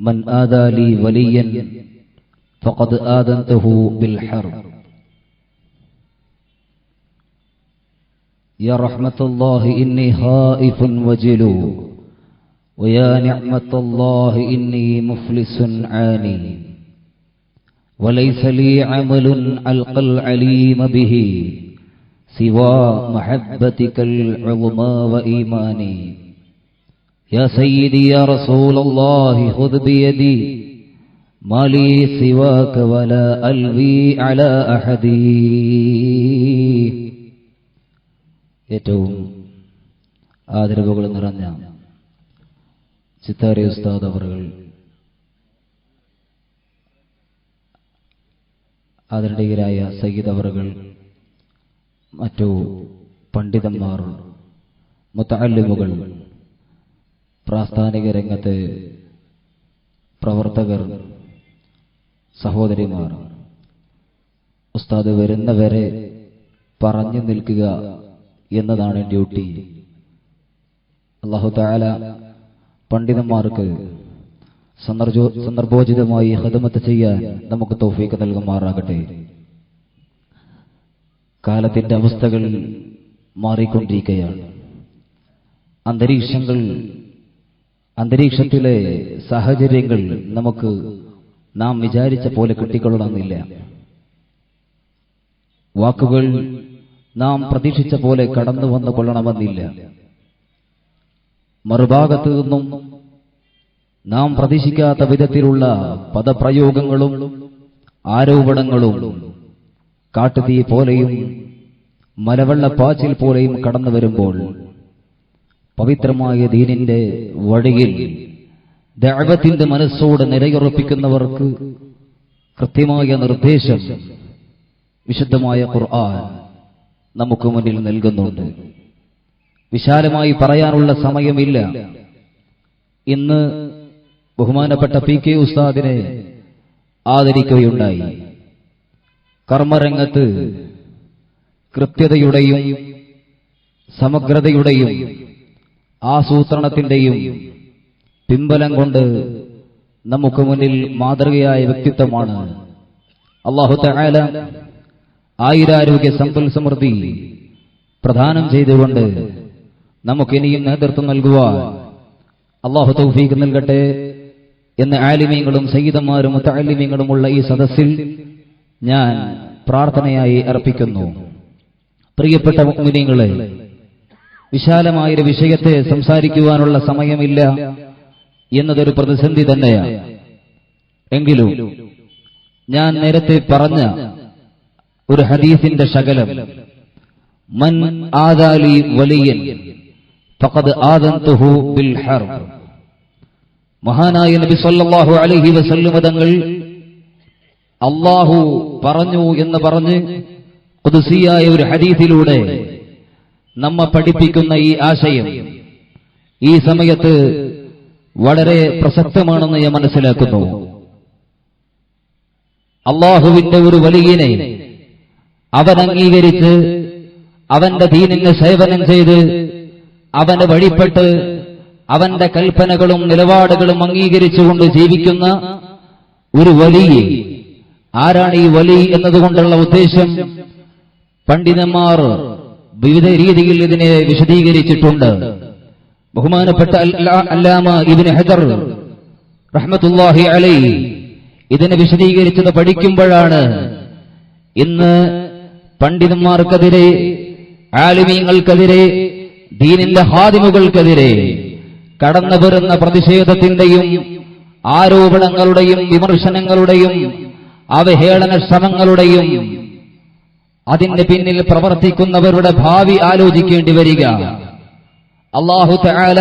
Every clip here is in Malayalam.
من آذى لي وليا فقد آذنته بالحرب. يا رحمة الله إني خائف وجلو ويا نعمة الله إني مفلس عاني. وليس لي عمل ألقى العليم به سوى محبتك العظمى وإيماني. يا سيدي يا رسول الله خذ بيدي ما لي سواك ولا ألوي على أحد ഏറ്റവും ആദരവുകൾ നിറഞ്ഞ ചിത്താരി ഉസ്താദ് അവറുകൾ ആദരണീയരായ സയ്യിദ് അവറുകൾ മറ്റു പണ്ഡിതന്മാർ മുത്തല്ലിമുകൾ പ്രാസ്ഥാനിക രംഗത്തെ പ്രവർത്തകർ സഹോദരിമാർ ഉസ്താദ് വരുന്നവരെ പറഞ്ഞു നിൽക്കുക എന്നതാണ് ഡ്യൂട്ടി. അള്ളാഹു താല പണ്ഡിതന്മാർക്ക് സന്ദർഭോ- സന്ദർഭോചിതമായി ഹതുമത്ത് ചെയ്യാൻ നമുക്ക് തോഫീക്ക് നൽകുമാറാകട്ടെ. കാലത്തിന്റെ അവസ്ഥകൾ മാറിക്കൊണ്ടിരിക്കുകയാണ് അന്തരീക്ഷങ്ങൾ അന്തരീക്ഷത്തിലെ സാഹചര്യങ്ങൾ നമുക്ക് നാം വിചാരിച്ച പോലെ കിട്ടിക്കൊള്ളണമെന്നില്ല. വാക്കുകൾ നാം പ്രതീക്ഷിച്ച പോലെ കടന്നു വന്നു കൊള്ളണമെന്നില്ല. മറുഭാഗത്തു നിന്നും നാം പ്രതീക്ഷിക്കാത്ത വിധത്തിലുള്ള പദപ്രയോഗങ്ങളും ആരോപണങ്ങളും കാട്ടുതീ പോലെയും മലവെള്ളപ്പാച്ചിൽ പോലെയും കടന്നു വരുമ്പോൾ പവിത്രമായ ദീനിന്റെ വഴിയിൽ ദൈവത്തിന്റെ മനസ്സോട് നിലയുറപ്പിക്കുന്നവർക്ക് കൃത്യമായ നിർദ്ദേശം വിശുദ്ധമായ ഖുർആൻ നമുക്ക് മുന്നിൽ നൽകുന്നുണ്ട്. വിശാലമായി പറയാനുള്ള സമയമില്ല. ഇന്ന് ബഹുമാനപ്പെട്ട പി കെ ഉസ്താദിനെ ആദരിക്കുകയുണ്ടായി. കർമ്മരംഗത്ത് കൃത്യതയുടെയും സമഗ്രതയുടെയും ആസൂത്രണത്തിന്റെയും പിമ്പലം കൊണ്ട് നമുക്ക് മുന്നിൽ മാതൃകയായ വ്യക്തിത്വമാണ്. അള്ളാഹു തആല ആയിരാരോഗ്യ സമ്പൽ സമൃദ്ധി പ്രദാനം ചെയ്തുകൊണ്ട് നമുക്കിനിയും നേതൃത്വം നൽകുവാൻ അള്ളാഹു തൗഫീഖ് നൽകട്ടെ എന്ന് ആലിമീങ്ങളും സയ്യിദന്മാരും മുത്തലിമീങ്ങളുമുള്ള ഈ സദസ്സിൽ ഞാൻ പ്രാർത്ഥനയായി അർപ്പിക്കുന്നു. പ്രിയപ്പെട്ട മുഗ്മിനീങ്ങളെ വിശാലമായൊരു വിഷയത്തെ സംസാരിക്കുവാനുള്ള സമയമില്ല എന്നതൊരു പ്രതിസന്ധി തന്നെയാണ്. എങ്കിലും ഞാൻ നേരത്തെ പറഞ്ഞ ഒരു ഹദീസിന്റെ ശകലം മൻ ആദാലി വലിയൻ ഫഖദ് ആദന്തുഹു ബിൽ ഹർബ്. മഹാനായ നബി സല്ലല്ലാഹു അലൈഹി വസല്ലം തങ്ങൾ അള്ളാഹു പറഞ്ഞു എന്ന് പറഞ്ഞ് ഖുദ്സിയായ ഒരു ഹദീസിലൂടെ നമ്മെ പഠിപ്പിക്കുന്ന ഈ ആശയം ഈ സമയത്ത് വളരെ പ്രസക്തമാണെന്ന് ഞാൻ മനസ്സിലാക്കുന്നു. അള്ളാഹുവിന്റെ ഒരു വലിയനെ അവൻ അംഗീകരിച്ച് അവന്റെ ദീനിന് സേവനം ചെയ്ത് അവന് വഴിപ്പെട്ട് അവന്റെ കൽപ്പനകളും നിലപാടുകളും അംഗീകരിച്ചുകൊണ്ട് ജീവിക്കുന്ന ഒരു വലിയ ആരാണ് ഈ വലി എന്നതുകൊണ്ടുള്ള ഉദ്ദേശം പണ്ഡിതന്മാർ വിവിധ രീതിയിൽ ഇതിനെ വിശദീകരിച്ചിട്ടുണ്ട്. ബഹുമാനപ്പെട്ട അല്ല- അല്ലാമ ഇബിന് ഹജർ റഹ്മത്തുല്ലാഹി അലൈ ഇതിനെ വിശദീകരിച്ചത് പഠിക്കുമ്പോഴാണ്. ഇന്ന് പണ്ഡിതന്മാർക്കെതിരെ ആലിമീങ്ങൾക്കെതിരെ ദീനിന്റെ ഹാദിമുകൾക്കെതിരെ കടന്നു വരുന്ന പ്രതിഷേധത്തിന്റെയും ആരോപണങ്ങളുടെയും വിമർശനങ്ങളുടെയും അവഹേളന ശ്രമങ്ങളുടെയും അതിന്റെ പിന്നിൽ പ്രവർത്തിക്കുന്നവരുടെ ഭാവി ആലോചിക്കേണ്ടി വരിക. അള്ളാഹു തആല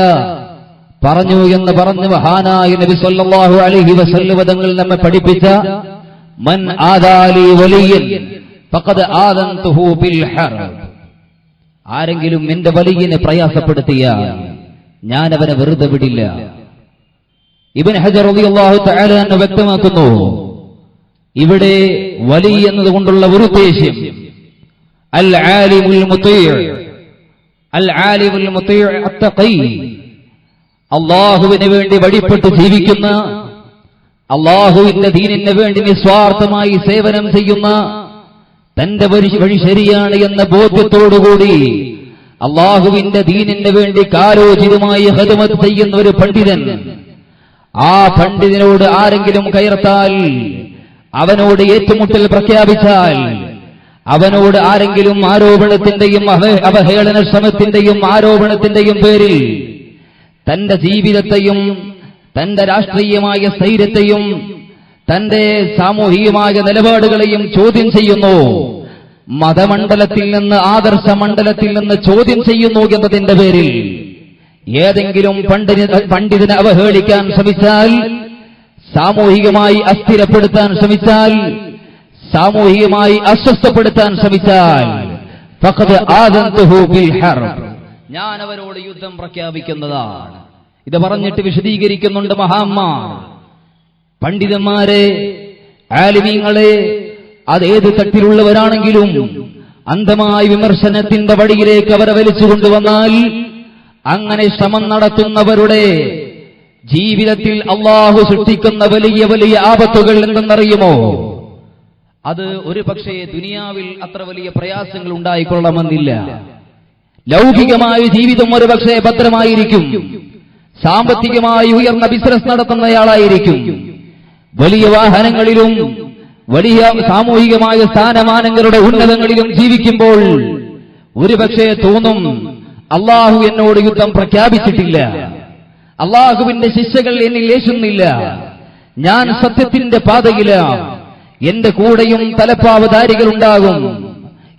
പറഞ്ഞു എന്ന് പറഞ്ഞു മഹാനായ നബി സല്ലല്ലാഹു അലൈഹി വസല്ലം തങ്ങൾ നമ്മെ പഠിപ്പിച്ച മൻ ആദാലി വലിയൻ ഫഖദ് ആദൻതുഹു ബിൽ ഹർബ് ആരെങ്കിലും എന്റെ വലിയനെ പ്രയാസപ്പെടുത്തിയാൽ ഞാൻ അവനെ വെറുതെ വിടില്ല. ഇബൻ ഹജർ റളിയല്ലാഹു തആല വ്യക്തമാക്കുന്നു ഇവിടെ വലി എന്നതുകൊണ്ടുള്ള ഒരു ഉദ്ദേശ്യം അൽ ആലിമുൽ അൽ ആലിമുൽ അള്ളാഹുവിന് വേണ്ടി വഴിപ്പെട്ട് ജീവിക്കുന്ന അള്ളാഹുവിന്റെ ദീനിന് വേണ്ടി നിസ്വാർത്ഥമായി സേവനം ചെയ്യുന്ന തന്റെ വഴി വഴി ശരിയാണ് എന്ന ബോധ്യത്തോടുകൂടി അള്ളാഹുവിന്റെ ദീനിന് വേണ്ടി കാലോചിതമായി ഹദമത്ത് ചെയ്യുന്ന ഒരു പണ്ഡിതൻ ആ പണ്ഡിതനോട് ആരെങ്കിലും കയർത്താൽ അവനോട് ഏറ്റുമുട്ടൽ പ്രഖ്യാപിച്ചാൽ അവനോട് ആരെങ്കിലും ആരോപണത്തിന്റെയും അവഹേളന ശ്രമത്തിന്റെയും ആരോപണത്തിന്റെയും പേരിൽ തന്റെ ജീവിതത്തെയും തന്റെ രാഷ്ട്രീയമായ സ്ഥൈര്യത്തെയും തന്റെ സാമൂഹികമായ നിലപാടുകളെയും ചോദ്യം ചെയ്യുന്നു. മതമണ്ഡലത്തിൽ നിന്ന് ആദർശ മണ്ഡലത്തിൽ നിന്ന് ചോദ്യം ചെയ്യുന്നു എന്നതിന്റെ പേരിൽ ഏതെങ്കിലും പണ്ഡിത പണ്ഡിതനെ അവഹേളിക്കാൻ ശ്രമിച്ചാൽ സാമൂഹികമായി അസ്ഥിരപ്പെടുത്താൻ ശ്രമിച്ചാൽ സാമൂഹികമായി അസ്വസ്ഥപ്പെടുത്താൻ ശ്രമിച്ചാൽ. ഞാൻ അവരോട് യുദ്ധം പ്രഖ്യാപിക്കുന്നതാണ്. ഇത് പറഞ്ഞിട്ട് വിശദീകരിക്കുന്നുണ്ട് മഹാന്മാർ പണ്ഡിതന്മാരെ ആലിമീങ്ങളെ അതേത് തട്ടിലുള്ളവരാണെങ്കിലും അന്ധമായ വിമർശനത്തിന്റെ വഴിയിലേക്ക് അവരെ വലിച്ചു കൊണ്ടുവന്നാൽ അങ്ങനെ ശ്രമം നടത്തുന്നവരുടെ ജീവിതത്തിൽ അള്ളാഹു സൃഷ്ടിക്കുന്ന വലിയ വലിയ ആപത്തുകൾ എന്തെന്നറിയുമോ? അത് ഒരു പക്ഷേ ദുനിയാവിൽ അത്ര വലിയ പ്രയാസങ്ങൾ ഉണ്ടായിക്കൊള്ളണമെന്നില്ല. ലൗകികമായ ജീവിതം ഒരു പക്ഷേ ഭദ്രമായിരിക്കും. സാമ്പത്തികമായി ഉയർന്ന ബിസിനസ് നടത്തുന്നയാളായിരിക്കും വലിയ വാഹനങ്ങളിലും വലിയ സാമൂഹികമായ സ്ഥാനമാനങ്ങളുടെ ഉന്നതങ്ങളിലും ജീവിക്കുമ്പോൾ ഒരുപക്ഷെ തോന്നും അള്ളാഹു എന്നോട് യുദ്ധം പ്രഖ്യാപിച്ചിട്ടില്ല. അള്ളാഹുവിന്റെ ശിക്ഷകൾ എന്നിൽ ലേശുന്നില്ല ഞാൻ സത്യത്തിന്റെ പാതയിലാണ് എന്റെ കൂടെയും തലപ്പാവതാരികൾ ഉണ്ടാകും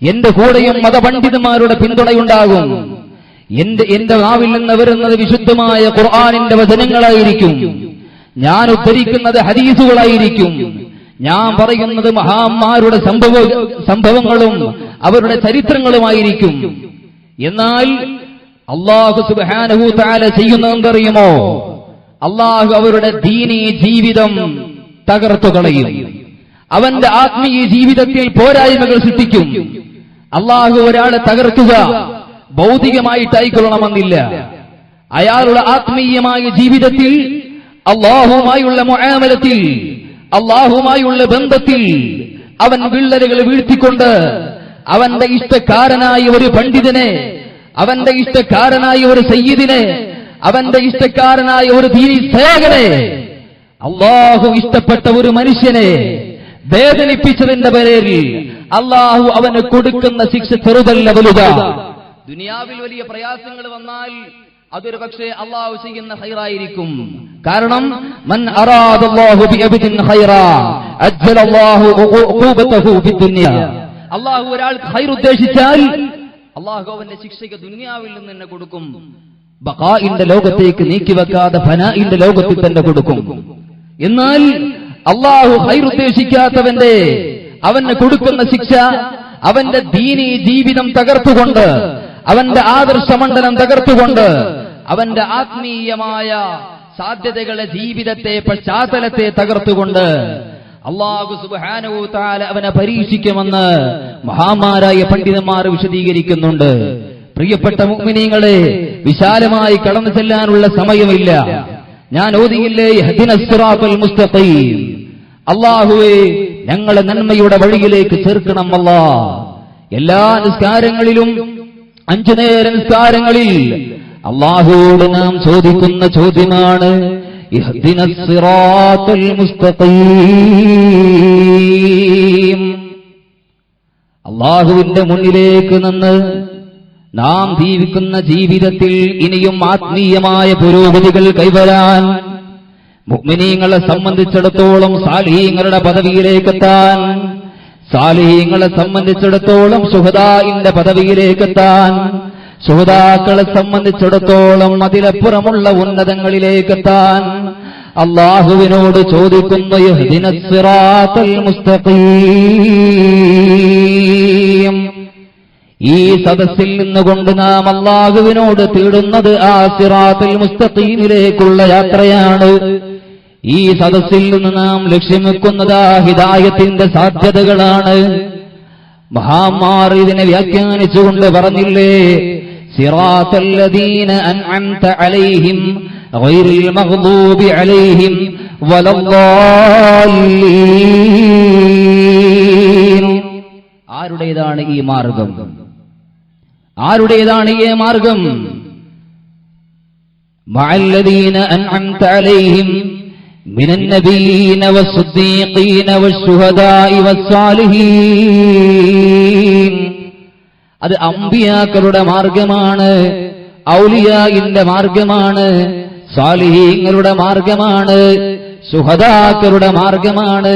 എന്റെ കൂടെയും മതപണ്ഡിതന്മാരുടെ പിന്തുണയുണ്ടാകും. എന്റെ എന്റെ നാവിൽ നിന്ന് വരുന്നത് വിശുദ്ധമായ ഖുർആാനിന്റെ വചനങ്ങളായിരിക്കും. ഞാൻ ഉദ്ധരിക്കുന്നത് ഹദീസുകളായിരിക്കും. ഞാൻ പറയുന്നത് മഹാന്മാരുടെ സംഭവ സംഭവങ്ങളും അവരുടെ ചരിത്രങ്ങളുമായിരിക്കും. എന്നാൽ അള്ളാഹു സുബാനഹു ചെയ്യുന്നതെന്തറിയുമോ അള്ളാഹു അവരുടെ ദീനീ ജീവിതം തകർത്തു കളയും. അവന്റെ ആത്മീയ ജീവിതത്തിൽ പോരായ്മകൾ സൃഷ്ടിക്കും. അള്ളാഹു ഒരാളെ തകർക്കുക ഭൗതികമായിട്ടായിക്കൊള്ളണമെന്നില്ല അയാളുടെ ആത്മീയമായ ജീവിതത്തിൽ അള്ളാഹുമായുള്ള മുആമലത്തിൽ അള്ളാഹുമായുള്ള ബന്ധത്തിൽ അവൻ വിള്ളലുകൾ വീഴ്ത്തിക്കൊണ്ട് അവന്റെ ഇഷ്ടക്കാരനായ ഒരു പണ്ഡിതനെ അവന്റെ ഇഷ്ടക്കാരനായ ഒരു സയ്യിദിനെ അവന്റെ ഇഷ്ടക്കാരനായ ഒരു ദീനി സേവകനെ അള്ളാഹു ഇഷ്ടപ്പെട്ട ഒരു മനുഷ്യനെ വേദനിപ്പിച്ചതിന്റെ പേരിൽ അള്ളാഹു അവന് കൊടുക്കുന്ന ശിക്ഷ ചെറുതല്ല വലുത. ദുനിയാവിൽ വലിയ പ്രയാസങ്ങൾ വന്നാൽ അതൊരു പക്ഷേ അള്ളാഹു ചെയ്യുന്ന ഹൈറായിരിക്കും കാരണം മൻ ഉഖൂബതഹു അള്ളാഹു ഒരാൾക്ക് ഹൈർ ഉദ്ദേശിച്ചാൽ അള്ളാഹു അവന്റെ ശിക്ഷയ്ക്ക് ദുനിയാവിൽ നിന്ന് തന്നെ കൊടുക്കും. ബഖാഇന്റെ ലോകത്തേക്ക് നീക്കിവെക്കാതെ ഫനാഇന്റെ ലോകത്തിൽ തന്നെ കൊടുക്കും. എന്നാൽ അള്ളാഹു ഹൈറുദ്ദേശിക്കാത്തവന്റെ അവന് കൊടുക്കുന്ന ശിക്ഷ അവന്റെ ദീനി ജീവിതം തകർത്തുകൊണ്ട് അവന്റെ ആദർശമണ്ഡലം തകർത്തുകൊണ്ട് അവന്റെ ആത്മീയമായ സാധ്യതകളെ ജീവിതത്തെ പശ്ചാത്തലത്തെ തകർത്തുകൊണ്ട് അള്ളാഹു സുബാനവു താല അവനെ പരീക്ഷിക്കുമെന്ന് മഹാമാരായ പണ്ഡിതന്മാർ വിശദീകരിക്കുന്നുണ്ട്. പ്രിയപ്പെട്ട മുഗ്മിനീങ്ങളെ വിശാലമായി കടന്നു ചെല്ലാനുള്ള സമയമില്ല. ഞാൻ ഓതിയില്ലേ ഹദിനസ്റാഫൽ മുസ്തഖീം. അള്ളാഹുവെ ഞങ്ങളെ നന്മയുടെ വഴിയിലേക്ക് ചേർക്കണം അല്ലാ. എല്ലാ നിസ്കാരങ്ങളിലും അഞ്ചു നേര നിസ്കാരങ്ങളിൽ അള്ളാഹുവോട് നാം ചോദിക്കുന്ന ചോദ്യമാണ് അള്ളാഹുവിന്റെ മുന്നിലേക്ക് നിന്ന് നാം ജീവിക്കുന്ന ജീവിതത്തിൽ ഇനിയും ആത്മീയമായ പുരോഗതികൾ കൈവരാൻ മുഗ്മിനീങ്ങളെ സംബന്ധിച്ചിടത്തോളം സാലിഹീങ്ങളുടെ പദവിയിലേക്കെത്താൻ സാലിഹീങ്ങളെ സംബന്ധിച്ചിടത്തോളം സുഹദായിന്റെ പദവിയിലേക്കെത്താൻ സുഹദാക്കളെ സംബന്ധിച്ചിടത്തോളം അതിലപ്പുറമുള്ള ഉന്നതങ്ങളിലേക്കെത്താൻ അള്ളാഹുവിനോട് ചോദിക്കുന്നു മുസ്തഖീം. ഈ സദസ്സിൽ നിന്നുകൊണ്ട് നാം അള്ളാഹുവിനോട് തേടുന്നത് ആ സിറാത്തിൽ മുസ്തഖീമിലേക്കുള്ള യാത്രയാണ്. ഈ സദസ്സിൽ നിന്ന് നാം ലക്ഷ്യം വെക്കുന്നത് ഹിതായത്തിന്റെ സാധ്യതകളാണ്. മഹാമാർ ഇതിനെ വ്യാഖ്യാനിച്ചുകൊണ്ട് പറഞ്ഞില്ലേ അലൈഹിം ഗൈറിൽ മഗ്ദൂബി അലൈഹിം ആരുടേതാണ് ഈ മാർഗം? ആരുടേതാണ് ഈ മാർഗം? അലൈഹിം من النبيين والصديقين والشهداء والصالحين അത് അമ്പിയാക്കളുടെ മാർഗമാണ് ഔലിയായിന്റെ മാർഗമാണ് സാലിഹീങ്ങളുടെ മാർഗമാണ് സുഹദാക്കളുടെ മാർഗമാണ്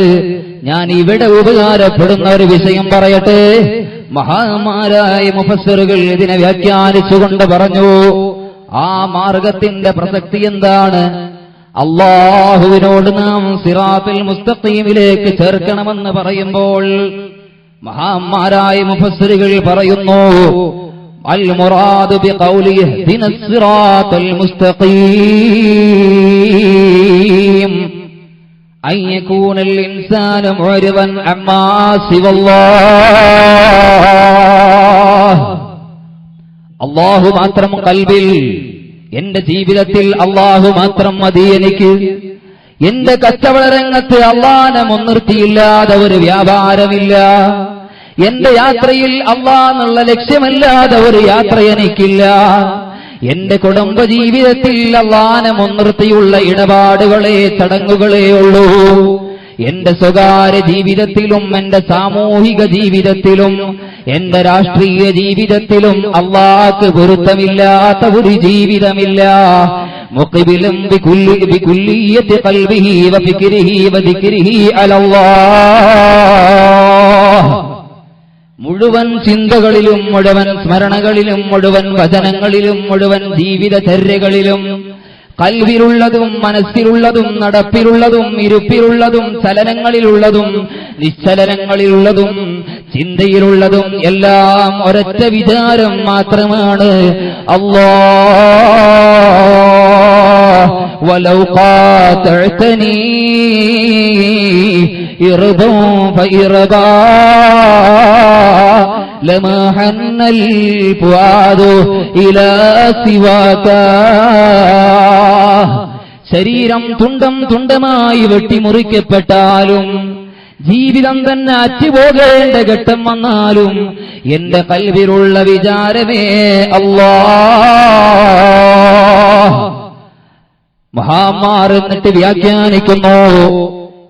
ഞാൻ ഇവിടെ ഉപകാരപ്പെടുന്ന ഒരു വിഷയം പറയട്ടെ മഹാന്മാരായ മുഫസ്സറുകൾ ഇതിനെ വ്യാഖ്യാനിച്ചുകൊണ്ട് പറഞ്ഞു ആ മാർഗത്തിന്റെ പ്രസക്തി എന്താണ് അള്ളാഹുവിനോട് നാം സിറാത്തുൽ മുസ്തഖീമിലേക്ക് ചേർക്കണമെന്ന് പറയുമ്പോൾ മഹാന്മാരായ മുഫസ്സിറുകൾ പറയുന്നു അൽ മുറാദു ബിഖൗലി ഇഹ്ദിനസ് സിറാത്തൽ മുസ്തഖീം أن يكون الإنسان معرضا عما سوى الله അള്ളാഹു മാത്രം കൽവിൽ എന്റെ ജീവിതത്തിൽ അള്ളാഹു മാത്രം മതി എനിക്ക്. എന്റെ കച്ചവട രംഗത്ത് അള്ളാനെ മുൻനിർത്തിയില്ലാതെ ഒരു വ്യാപാരമില്ല. എന്റെ യാത്രയിൽ അള്ളാന്നുള്ള ലക്ഷ്യമല്ലാതെ ഒരു യാത്ര എനിക്കില്ല. എന്റെ കുടുംബ ജീവിതത്തിൽ അള്ളാനെ മുൻനിർത്തിയുള്ള ഇടപാടുകളെ ചടങ്ങുകളേ ഉള്ളൂ. എന്റെ സ്വകാര്യ ജീവിതത്തിലും എന്റെ സാമൂഹിക ജീവിതത്തിലും എന്റെ രാഷ്ട്രീയ ജീവിതത്തിലും അള്ളാഹ്ക്ക് പൊരുത്തമില്ലാത്ത ഒരു ജീവിതമില്ല. മുഴുവൻ ചിന്തകളിലും മുഴുവൻ സ്മരണകളിലും മുഴുവൻ വചനങ്ങളിലും മുഴുവൻ ജീവിതചര്യകളിലും കൽവിലുള്ളതും മനസ്സിലുള്ളതും നടപ്പിലുള്ളതും ഇരുപ്പിലുള്ളതും ചലനങ്ങളിലുള്ളതും നിശ്ചലനങ്ങളിലുള്ളതും ചിന്തയിലുള്ളതും എല്ലാം ഒരൊറ്റ വിചാരം മാത്രമാണ് അള്ളാ ولو قاطعتني إربا فإربا لما حن الفؤاد إلى سواك ശരീരം തുണ്ടം തുണ്ടമായി വെട്ടിമുറിക്കപ്പെട്ടാലും ജീവിതം തന്നെ അറ്റുപോകേണ്ട ഘട്ടം വന്നാലും എന്റെ കൽവിലുള്ള വിചാരമേ അല്ലാ മഹാമാർ എന്നിട്ട് വ്യാഖ്യാനിക്കുന്നു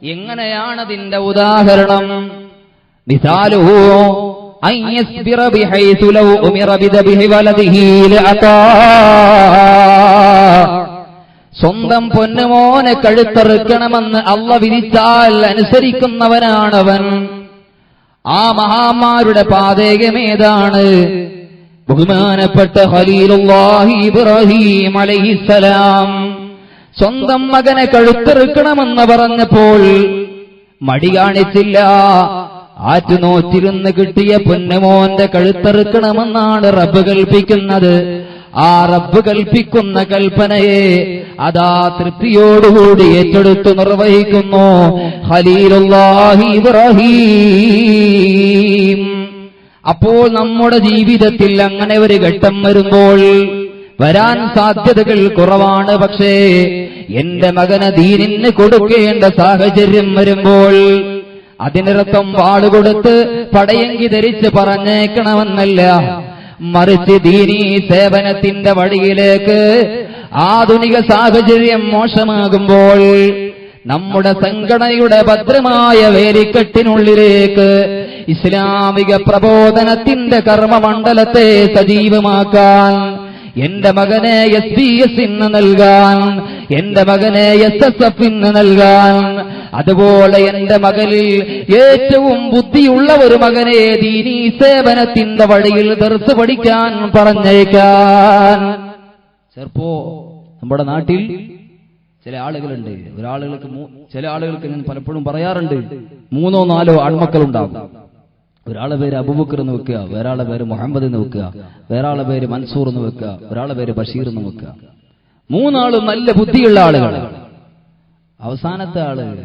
എങ്ങനെയാണതിന്റെ ഉദാഹരണം മിസാലുഹു أن يصبر بحيث لو أمر بذبح ولده لأطاع സ്വന്തം പൊന്നുമോനെ കഴുത്തെറുക്കണമെന്ന് അള്ള വിധിച്ചാൽ അനുസരിക്കുന്നവനാണവൻ ആ മഹാന്മാരുടെ പാതേകമേതാണ് ബഹുമാനപ്പെട്ട ഖലീലുല്ലാഹി ഇബ്രാഹിം അലൈഹിസ്സലാം സ്വന്തം മകനെ കഴുത്തെറുക്കണമെന്ന് പറഞ്ഞപ്പോൾ മടി കാണിച്ചില്ല ആറ്റുനോറ്റിരുന്ന് കിട്ടിയ പൊന്നുമോന്റെ കഴുത്തെറുക്കണമെന്നാണ് റബ്ബ് കൽപ്പിക്കുന്നത്. ആ റബ്ബ് കൽപ്പിക്കുന്ന കൽപ്പനയെ അതാ തൃപ്തിയോടുകൂടി ഏറ്റെടുത്തു നിർവഹിക്കുന്നു. അപ്പോൾ നമ്മുടെ ജീവിതത്തിൽ അങ്ങനെ ഒരു ഘട്ടം വരുമ്പോൾ വരാൻ സാധ്യതകൾ കുറവാണ്. പക്ഷേ എന്റെ മകന് ദീനിന് കൊടുക്കേണ്ട സാഹചര്യം വരുമ്പോൾ അതിനർത്ഥം വാളുകൊടുത്ത് പടയങ്കി ധരിച്ച് പറഞ്ഞേക്കണമെന്നല്ല. മറിച്ച് ദീനീ സേവനത്തിന്റെ വഴിയിലേക്ക് ആധുനിക സാഹചര്യം മോശമാകുമ്പോൾ നമ്മുടെ സംഘടനയുടെ ഭദ്രമായ വേലിക്കെട്ടിനുള്ളിലേക്ക് ഇസ്ലാമിക പ്രബോധനത്തിന്റെ കർമ്മമണ്ഡലത്തെ സജീവമാക്കാൻ എന്റെ മകനെ എസ് ബി എസ് ഇന്ന് നൽകാൻ എന്റെ മകനെ എസ് എസ് എഫ് ഇന്ന് നൽകാൻ. അതുപോലെ എന്റെ മകനിൽ ഏറ്റവും ബുദ്ധിയുള്ള ഒരു മകനെ ദീനീ സേവനത്തിന്റെ വഴിയിൽ തെറുത്ത് പഠിക്കാൻ പറഞ്ഞേക്കാൻ. ചെറുപ്പോ നമ്മുടെ നാട്ടിൽ ചില ആളുകളുണ്ട്. ഒരാളുകൾക്ക് ചില ആളുകൾക്ക് ഞാൻ പലപ്പോഴും പറയാറുണ്ട് മൂന്നോ നാലോ ആൺമക്കളുണ്ടാകും ഒരാളെ പേര് അബുബക്കർ എന്ന് വെക്കുക വേറാളെ പേര് മുഹമ്മദ് എന്ന് വെക്കുക വേറാളെ പേര് മൻസൂർ എന്ന് വെക്കുക ഒരാളെ പേര് ബഷീർ എന്ന് വെക്കുക. മൂന്നാളും നല്ല ബുദ്ധിയുള്ള ആളുകൾ അവസാനത്തെ ആൾ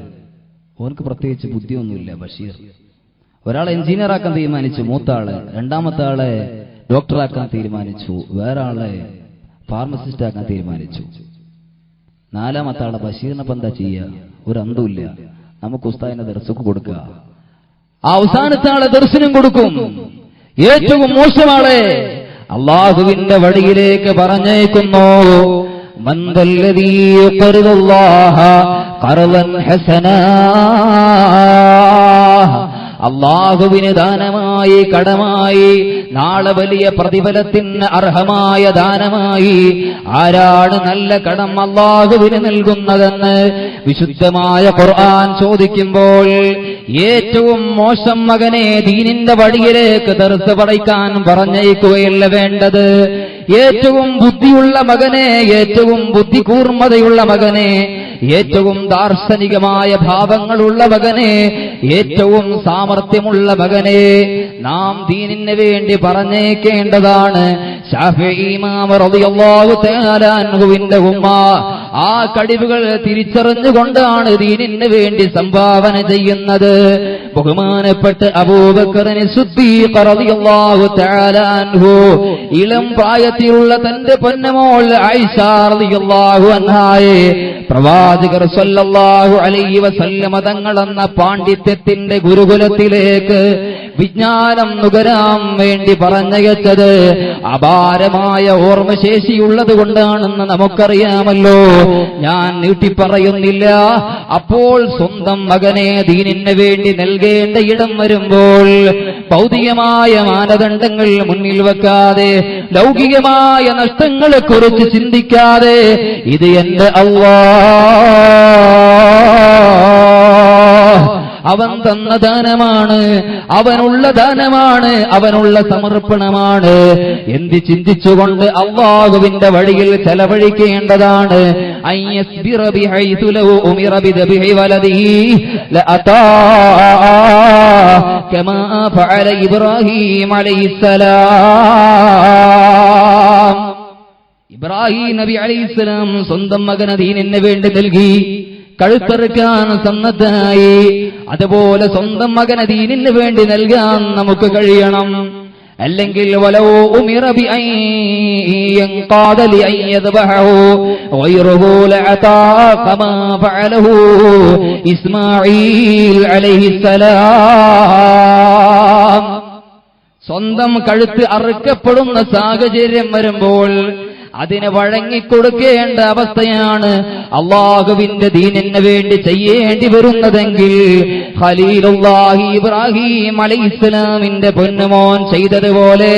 ഓർക്ക് പ്രത്യേകിച്ച് ബുദ്ധിയൊന്നുമില്ല ബഷീർ. ഒരാളെ എഞ്ചിനീയർ ആക്കാൻ തീരുമാനിച്ചു മൂത്ത ആൾ. രണ്ടാമത്തെ ആളെ ഡോക്ടറാക്കാൻ തീരുമാനിച്ചു വേറെ ആളെ ഫാർമസിസ്റ്റ് ആക്കാൻ തീരുമാനിച്ചു. നാലാമത്തെ ആളെ ബഷീറിനെ എന്താ ചെയ്യുക? ഒരു അന്തമില്ല നമുക്ക് ഉസ്താദിനെ ദർശക്ക് കൊടുക്കുക. ആ അവസാനത്തെ ആളെ ദർശനം കൊടുക്കും. ഏറ്റവും മോശമാളെ അള്ളാഹുവിന്റെ വഴിയിലേക്ക് പറഞ്ഞേക്കുന്നു അള്ളാഹുവിന് ദാനമായി കടമായി നാളെ വലിയ പ്രതിഫലത്തിന് അർഹമായ ദാനമായി ആരാണ് നല്ല കടം അള്ളാഹുവിന് നൽകുന്നതെന്ന് വിശുദ്ധമായ ഖുർആൻ ചോദിക്കുമ്പോൾ ഏറ്റവും മോശം മകനെ ദീനിന്റെ വഴിയിലേക്ക് തെറുത്ത് പടയ്ക്കാൻ പറഞ്ഞേക്കുകയല്ല വേണ്ടത്. ഏറ്റവും ബുദ്ധിയുള്ള മകനെ ഏറ്റവും ബുദ്ധി കൂർമ്മതയുള്ള മകനെ ഏറ്റവും ദാർശനികമായ ഭാവങ്ങളുള്ള മകനെ ഏറ്റവും സാമർഥ്യമുള്ള മകനെ നാം ദീനിന് വേണ്ടി പറഞ്ഞേക്കേണ്ടതാണ്. അൻഹുവിന്റെ ഉമ്മ ആ കഴിവുകൾ തിരിച്ചറിഞ്ഞുകൊണ്ടാണ് ദീനിന് വേണ്ടി സംഭാവന ചെയ്യുന്നത്. ബഹുമാനപ്പെട്ട് അബൂബക്കറിന് ഇളം പ്രായത്തിലുള്ള തന്റെ പൊന്നമോൾ റളിയല്ലാഹു അൻഹായെ പ്രവാചകർ സല്ലല്ലാഹു അലൈഹി വസല്ലമ തങ്ങളെന്ന പാണ്ഡിത്യത്തിന്റെ ഗുരുകുലത്തിലേക്ക് വിജ്ഞാനം നുകരാൻ വേണ്ടി പറഞ്ഞയച്ചത് അപാരമായ ഓർമ്മശേഷിയുള്ളത് കൊണ്ടാണെന്ന് നമുക്കറിയാമല്ലോ. ഞാൻ നീട്ടിപ്പറയുന്നില്ല. അപ്പോൾ സ്വന്തം മകനെ ദീനിന് വേണ്ടി നൽകേണ്ട ഇടം വരുമ്പോൾ ഭൗതികമായ മാനദണ്ഡങ്ങൾ മുന്നിൽ വെക്കാതെ ലൗകികമായ നഷ്ടങ്ങളെക്കുറിച്ച് ചിന്തിക്കാതെ ഇത് എന്റെ അള്ളാ. അവൻ തന്ന ദാനമാണ് അവനുള്ള ദാനമാണ് അവനുള്ള സമർപ്പണമാണ്. എന്ത് ചിന്തിച്ചുകൊണ്ട് അള്ളാഹുവിന്റെ വഴിയിൽ ചെലവഴിക്കേണ്ടതാണ്. ഇബ്രാഹിം ഇബ്രാഹിം നബി അലൈഹിസ്സലാം സ്വന്തം മകനദീനിന് വേണ്ടി നൽകി. കഴുത്തെറുക്കാൻ സന്നദ്ധനായി. അതുപോലെ സ്വന്തം മകനെ ദീനിന് വേണ്ടി നൽകാൻ നമുക്ക് കഴിയണം. അല്ലെങ്കിൽ അലൈഹിസ്സലാം സ്വന്തം കഴുത്ത് അറുക്കപ്പെടുന്ന സാഹചര്യം വരുമ്പോൾ അതിന് വഴങ്ങിക്കൊടുക്കേണ്ട അവസ്ഥയാണ് അള്ളാഹുവിന്റെ ദീനിന് വേണ്ടി ചെയ്യേണ്ടി വരുന്നതെങ്കിൽ ഖലീലുല്ലാഹി ഇബ്രാഹിം അലൈഹിസ്സലാമിന്റെ പൊന്നുമോൻ ചെയ്തതുപോലെ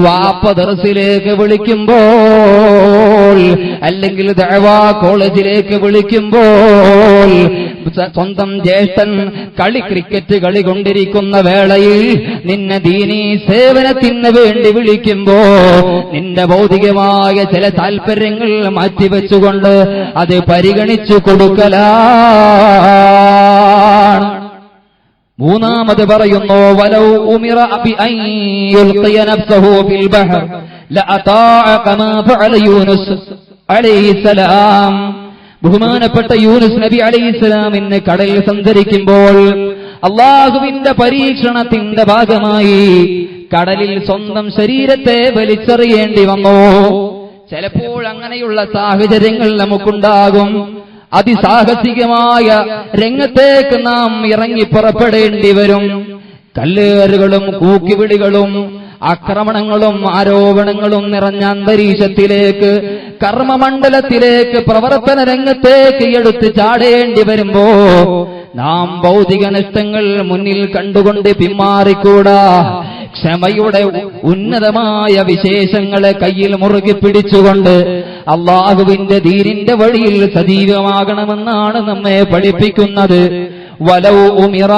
വാപ്പ ദർസിലേക്ക് വിളിക്കുമ്പോൾ അല്ലെങ്കിൽ ദേവാ കോളേജിലേക്ക് വിളിക്കുമ്പോൾ സ്വന്തം ജ്യേഷ്ഠൻ കളി ക്രിക്കറ്റ് കളി കൊണ്ടിരിക്കുന്ന വേളയിൽ നിന്നെ ദീനീ സേവനത്തിന് വേണ്ടി വിളിക്കുമ്പോ നിന്റെ ഭൗതികമായ ചില താല്പര്യങ്ങൾ മാറ്റിവെച്ചുകൊണ്ട് അത് പരിഗണിച്ചു കൊടുക്കലാണ്. മൂന്നാമത് പറയുന്നു വലൗ ഉമിറ അബി അൻ യുൽഖിയ നഫ്സഹു ഫിൽ ബഹർ ലഅതാഅ കമാ ഫഅല യൂനുസ് അലൈഹിസ്സലാം ബഹുമാനപ്പെട്ട യൂനുസ് നബി അലൈഹിസ്സലാമിന് കടലിൽ സഞ്ചരിക്കുമ്പോൾ അള്ളാഹുവിന്റെ പരീക്ഷണത്തിന്റെ ഭാഗമായി കടലിൽ സ്വന്തം ശരീരത്തെ വലിച്ചെറിയേണ്ടി വന്നു. ചിലപ്പോൾ അങ്ങനെയുള്ള സാഹചര്യങ്ങൾ നമുക്കുണ്ടാകും. അതിസാഹസികമായ രംഗത്തേക്ക് നാം ഇറങ്ങി പുറപ്പെടേണ്ടി വരും. കല്ലേറുകളും കൂക്കിവിളികളും ആക്രമണങ്ങളും ആരോപണങ്ങളും നിറഞ്ഞ അന്തരീക്ഷത്തിലേക്ക് കർമ്മമണ്ഡലത്തിലേക്ക് പ്രവർത്തന രംഗത്തേക്ക് എടുത്ത് ചാടേണ്ടി വരുമ്പോ നാം ഭൗതിക നഷ്ടങ്ങൾ മുന്നിൽ കണ്ടുകൊണ്ട് പിന്മാറിക്കൂടാ. ക്ഷമയുടെ ഉന്നതമായ വിശേഷങ്ങളെ കയ്യിൽ മുറുകി പിടിച്ചുകൊണ്ട് അള്ളാഹുവിന്റെ ധീരിന്റെ വഴിയിൽ സജീവമാകണമെന്നാണ് നമ്മെ പഠിപ്പിക്കുന്നത്. ولو أمر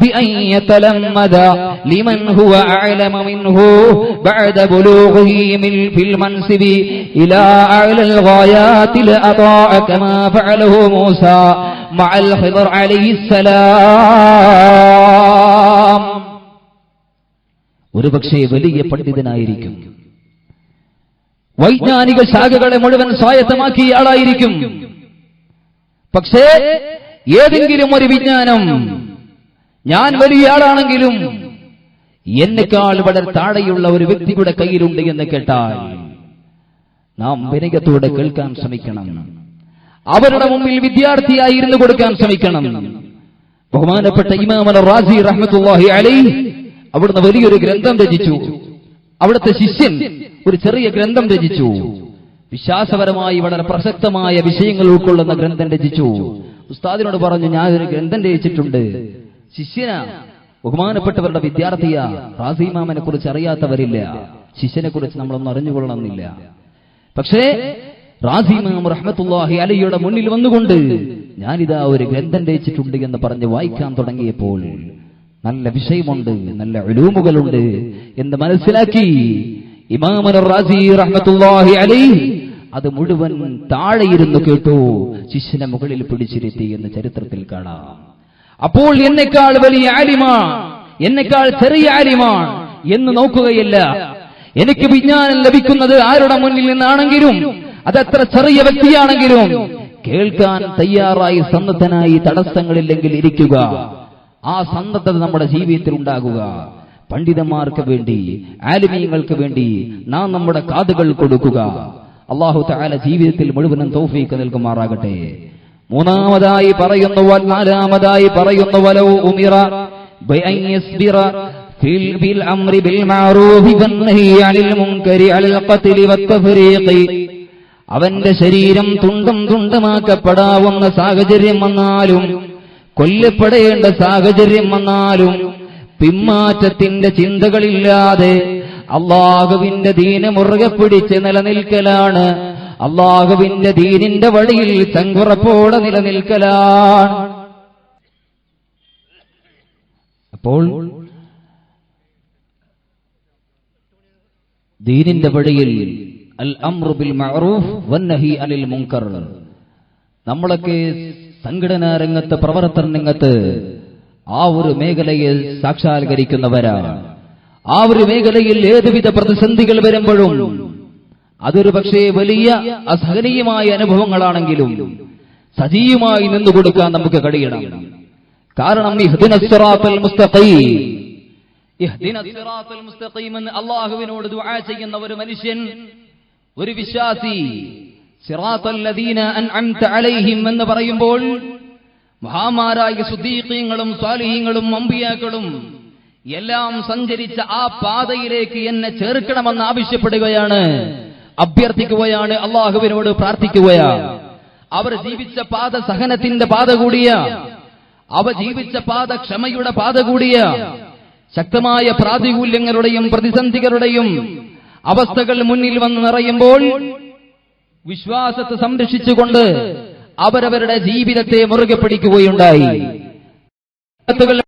بأن يتلمذ لمن هو أعلم منه بعد بلوغه من في المنصب إلى أعلى الغايات لأطاع كما فعله موسى مع الخضر عليه السلام ഒരുപക്ഷെ വലിയ പണ്ഡിതനായിരിക്കും വൈജ്ഞാനിക ശാഖകളെ മുഴുവൻ സ്വായത്തമാക്കിയ ആളായിരിക്കും പക്ഷേ ഏതെങ്കിലും ഒരു വിജ്ഞാനം. ഞാൻ വലിയ ആളാണെങ്കിലും എന്നെക്കാൾ വളരെ താഴെയുള്ള ഒരു വ്യക്തിയുടെ കയ്യിലുണ്ട് എന്ന് കേട്ടാൽ നാം വിനയത്തോടെ കേൾക്കാൻ ശ്രമിക്കണം. അവരുടെ മുമ്പിൽ വിദ്യാർത്ഥിയായി ഇരുന്നു കൊടുക്കാൻ ശ്രമിക്കണം. ബഹുമാനപ്പെട്ട ഇമാം അൽ റാസി റഹ്മത്തുള്ളാഹി അലൈഹി അവിടുന്ന് വലിയൊരു ഗ്രന്ഥം രചിച്ചു. അവിടുത്തെ ശിഷ്യൻ ഒരു ചെറിയ ഗ്രന്ഥം രചിച്ചു. വിശ്വാസപരമായി വളരെ പ്രസക്തമായ വിഷയങ്ങൾ ഉൾക്കൊള്ളുന്ന ഗ്രന്ഥം രചിച്ചു. ഉസ്താദിനോട് പറഞ്ഞു ഞാൻ ഒരു ഗ്രന്ഥം രചിച്ചിട്ടുണ്ട്. ശിഷ്യന. ബഹുമാനപ്പെട്ടവരുടെ വിദ്യാർത്ഥിയ. റാസിമാമനെ കുറിച്ച് അറിയാത്തവരില്ല. ശിഷ്യനെ കുറിച്ച് നമ്മളൊന്നും അറിഞ്ഞുകൊള്ളണമെന്നില്ല. പക്ഷേ റാസിമാം റഹ്മത്തുള്ളാഹി അലിയുടെ മുന്നിൽ വന്നുകൊണ്ട് ഞാനിതാ ഒരു ഗ്രന്ഥം രചിച്ചിട്ടുണ്ട് എന്ന് പറഞ്ഞ് വായിക്കാൻ തുടങ്ങിയപ്പോൾ നല്ല വിഷയമുണ്ട് നല്ല ഉലൂമുകളുണ്ട് എന്ന് മനസ്സിലാക്കി ഇമാമൻ റാസി റഹ്മത്തുള്ളാഹി അലൈഹി അത് മുഴുവൻ താഴെയിരുന്നു കേട്ടു. ശിഷ്യനെ മുകളിൽ പിടിച്ചിരുത്തി എന്ന് ചരിത്രത്തിൽ കാണാം. അപ്പോൾ എന്നെക്കാൾ വലിയ ആലിമാണ് എന്നെക്കാൾ ചെറിയ ആലിമാണ് എന്ന് നോക്കുകയില്ല. എനിക്ക് വിജ്ഞാനം ലഭിക്കുന്നത് ആരുടെ മുന്നിൽ നിന്നാണെങ്കിലും അതത്ര ചെറിയ വ്യക്തിയാണെങ്കിലും കേൾക്കാൻ തയ്യാറായി സന്നദ്ധനായി തടസ്സങ്ങളില്ലെങ്കിൽ ഇരിക്കുക. ആ സന്നദ്ധത നമ്മുടെ ജീവിതത്തിൽ ഉണ്ടാകുക. പണ്ഡിതന്മാർക്ക് വേണ്ടി ആലിമീങ്ങൾക്ക് വേണ്ടി നാം നമ്മുടെ കാതുകൾ കൊടുക്കുക. അള്ളാഹു താല ജീവിതത്തിൽ മുഴുവനും തൗഫീക്ക് നൽകുമാറാകട്ടെ. മൂന്നാമതായി പറയുന്നു നാലാമതായി പറയുന്നു വലോ ഉമിറ അവന്റെ ശരീരം തുണ്ടും തുണ്ടുമാക്കപ്പെടാവുന്ന സാഹചര്യം വന്നാലും കൊല്ലപ്പെടേണ്ട സാഹചര്യം വന്നാലും പിന്മാറ്റത്തിന്റെ ചിന്തകളില്ലാതെ അള്ളാഹുവിന്റെ ദീന മുറുകെ പിടിച്ച് നിലനിൽക്കലാണ്. അള്ളാഹുവിന്റെ ദീനിന്റെ വഴിയിൽ ചങ്കുറപ്പോടെ നിലനിൽക്കലാണ്. അപ്പോൾ ദീനിന്റെ വഴിയിൽ അൽ അമ്രുബിൽ മഅറൂഫ് വന്നഹി അനിൽ മുങ്കർ നമ്മളൊക്കെ സംഘടനാ രംഗത്ത് പ്രവർത്തന രംഗത്ത് ആ ഒരു മേഖലയെ സാക്ഷാത്കരിക്കുന്നവരാണ്. ആ ഒരു മേഖലയിൽ ഏതുവിധ പ്രതിസന്ധികൾ വരുമ്പോഴും അതൊരു പക്ഷേ വലിയ അസഹനീയമായ അനുഭവങ്ങളാണെങ്കിലും സജീവമായി നിന്നുകൊടുക്കാൻ നമുക്ക് കഴിയണം. കാരണം അള്ളാഹുവിനോട് ദുആ ചെയ്യുന്ന ഒരു മനുഷ്യൻ ഒരു വിശ്വാസി അലൈഹിം എന്ന് പറയുമ്പോൾ മഹാമാരായ സുദ്ദീഖീങ്ങളും സ്വാലിഹീങ്ങളും അമ്പിയാക്കളും എല്ലാം സഞ്ചരിച്ച ആ പാതയിലേക്ക് എന്നെ ചേർക്കണമെന്ന് ആവശ്യപ്പെടുകയാണ്. അഭ്യർത്ഥിക്കുകയാണ് അള്ളാഹുവിനോട് പ്രാർത്ഥിക്കുകയാണ്. അവർ ജീവിച്ച പാത സഹനത്തിന്റെ പാത കൂടിയ അവ ജീവിച്ച പാത ക്ഷമയുടെ പാത കൂടിയ ശക്തമായ പ്രാതികൂല്യങ്ങളുടെയും പ്രതിസന്ധികളുടെയും അവസ്ഥകൾ മുന്നിൽ വന്ന് നിറയുമ്പോൾ വിശ്വാസത്തെ സംരക്ഷിച്ചുകൊണ്ട് അവരവരുടെ ജീവിതത്തെ മുറുകെ പിടിക്കുകയുണ്ടായി